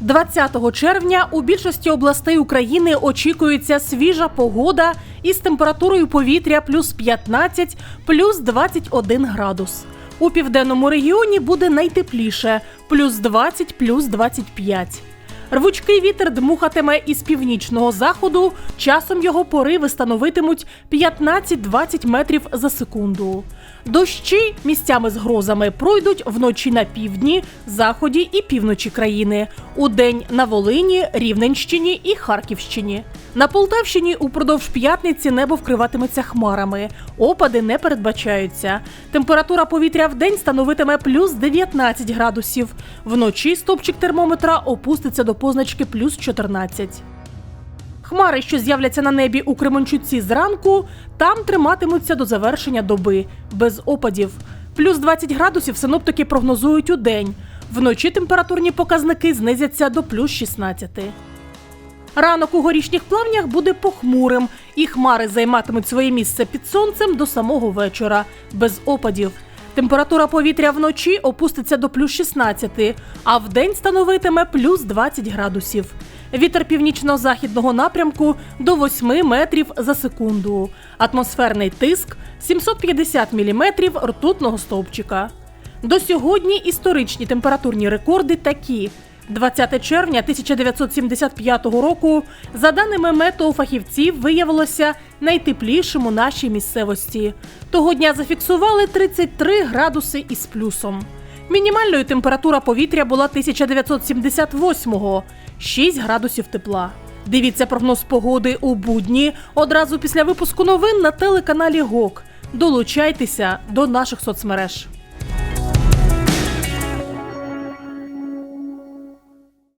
20 червня у більшості областей України очікується свіжа погода із температурою повітря плюс 15, плюс 21 градус. У південному регіоні буде найтепліше плюс 20, плюс 25. Рвучкий вітер дмухатиме із північного заходу. Часом його пориви становитимуть 15-20 метрів за секунду. Дощі місцями з грозами пройдуть вночі на півдні, заході і півночі країни. Удень на Волині, Рівненщині і Харківщині. На Полтавщині упродовж п'ятниці небо вкриватиметься хмарами. Опади не передбачаються. Температура повітря в день становитиме плюс 19 градусів. Вночі стопчик термометра опуститься до позначки плюс 14. Хмари, що з'являться на небі у Кременчуці зранку, там триматимуться до завершення доби без опадів. Плюс 20 градусів синоптики прогнозують у день. Вночі температурні показники знизяться до плюс 16. Ранок у горішніх плавнях буде похмурим, і хмари займатимуть своє місце під сонцем до самого вечора, без опадів. Температура повітря вночі опуститься до плюс 16, а вдень становитиме плюс 20 градусів. Вітер північно-західного напрямку до 8 метрів за секунду. Атмосферний тиск 750 міліметрів ртутного стовпчика. До сьогодні історичні температурні рекорди такі. 20 червня 1975 року, за даними метеофахівців, виявилося найтеплішим у нашій місцевості. Того дня зафіксували 33 градуси із плюсом. Мінімальною температура повітря була 1978-го – 6 градусів тепла. Дивіться прогноз погоди у будні одразу після випуску новин на телеканалі ГОК. Долучайтеся до наших соцмереж.